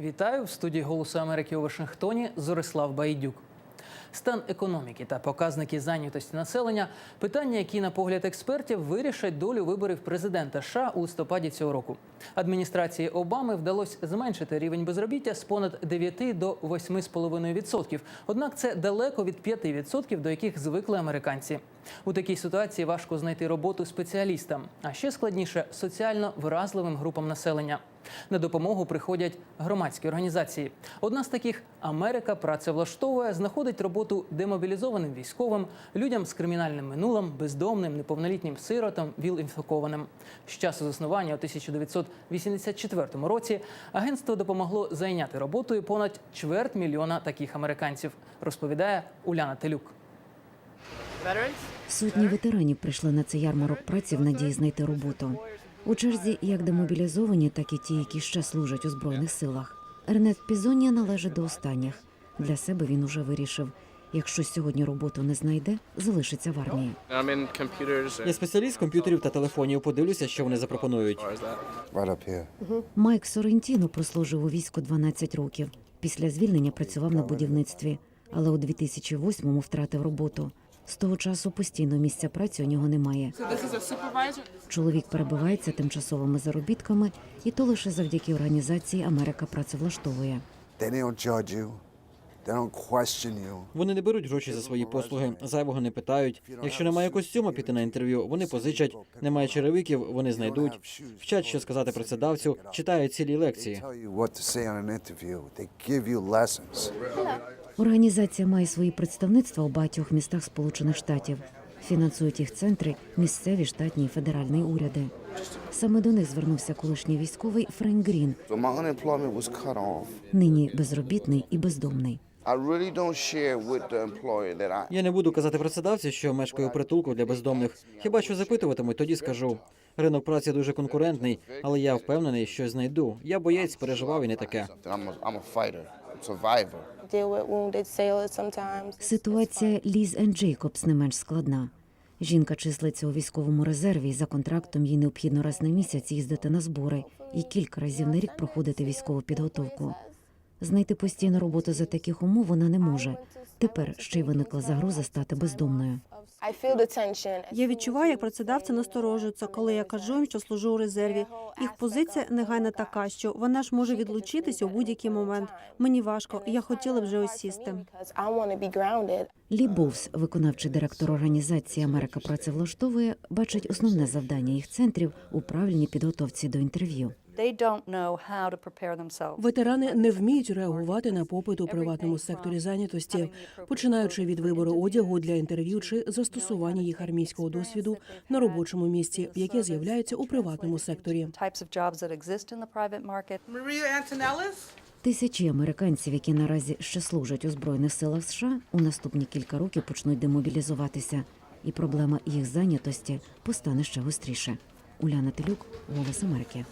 Вітаю в студії Голосу Америки у Вашингтоні. Зорислав Байдюк. Стан економіки та показники зайнятості населення питання, які, на погляд експертів, вирішать долю виборів президента США у листопаді цього року. Адміністрації Обами вдалося зменшити рівень безробіття з понад 9 до 8,5%. Однак це далеко від 5%, до яких звикли американці. У такій ситуації важко знайти роботу спеціалістам, а ще складніше соціально вразливим групам населення. На допомогу приходять громадські організації. Одна з таких Америка працевлаштовує, знаходить роботу демобілізованим військовим, людям з кримінальним минулим, бездомним, неповнолітнім сиротам, віл-інфікованим. З часу заснування у 1984 році агентство допомогло зайняти роботою понад чверть мільйона таких американців, розповідає Уляна Телюк. Сотні ветеранів прийшли на цей ярмарок праці в надії знайти роботу. У черзі як демобілізовані, так і ті, які ще служать у збройних силах. Ернест Пізонія належить до останніх. Для себе він уже вирішив. Якщо сьогодні роботу не знайде, залишиться в армії. Я спеціаліст комп'ютерів та телефонів. Подивлюся, що вони запропонують. Майк Сорентіно прослужив у війську 12 років. Після звільнення працював на будівництві, але у 2008-му втратив роботу. З того часу постійно місця праці у нього немає. Чоловік перебувається тимчасовими заробітками, і то лише завдяки організації Америка працевлаштовує. Вони не беруть гроші за свої послуги, зайвого не питають. Якщо немає костюма піти на інтерв'ю, вони позичать. Немає черевиків, вони знайдуть. Вчать, що сказати працедавцю, читають цілі лекції. Організація має свої представництва у багатьох містах Сполучених Штатів. Фінансують їх центри, місцеві, штатні і федеральні уряди. Саме до них звернувся колишній військовий Френк Грін, нині безробітний і бездомний. Я не буду казати працедавцю, що мешкаю у притулку для бездомних. Хіба що запитуватимуть, тоді скажу. Ринок праці дуже конкурентний, але я впевнений, що знайду. Я боєць, переживав і не таке. Survivor. deal with wounded sailors sometimes. Ситуація Ліз Ен Джейкобс не менш складна. Жінка числиться у військовому резерві, і за контрактом їй необхідно раз на місяць їздити на збори і кілька разів на рік проходити військову підготовку. Знайти постійну роботу за таких умов вона не може. Тепер ще й виникла загроза стати бездомною. Я відчуваю, як працедавці насторожуються, коли я кажу їм, що служу у резерві. Їх позиція негайно така, що вона ж може відлучитись у будь-який момент. Мені важко, я хотіла б вже осісти. Лі Боус, виконавчий директор організації Америка працевлаштовує, бачить основне завдання їх центрів у правильній підготовці до інтерв'ю. They don't know how to prepare themselves. Ветерани не вміють реагувати на попит у приватному секторі зайнятості, починаючи від вибору одягу для інтерв'ю чи застосування їх армійського досвіду на робочому місці, яке з'являється у приватному секторі. Тисячі американців, які наразі ще служать у збройних силах США, у наступні кілька років почнуть демобілізуватися, і проблема їх зайнятості постане ще гостріше. Уляна Телюк, Голос Америки.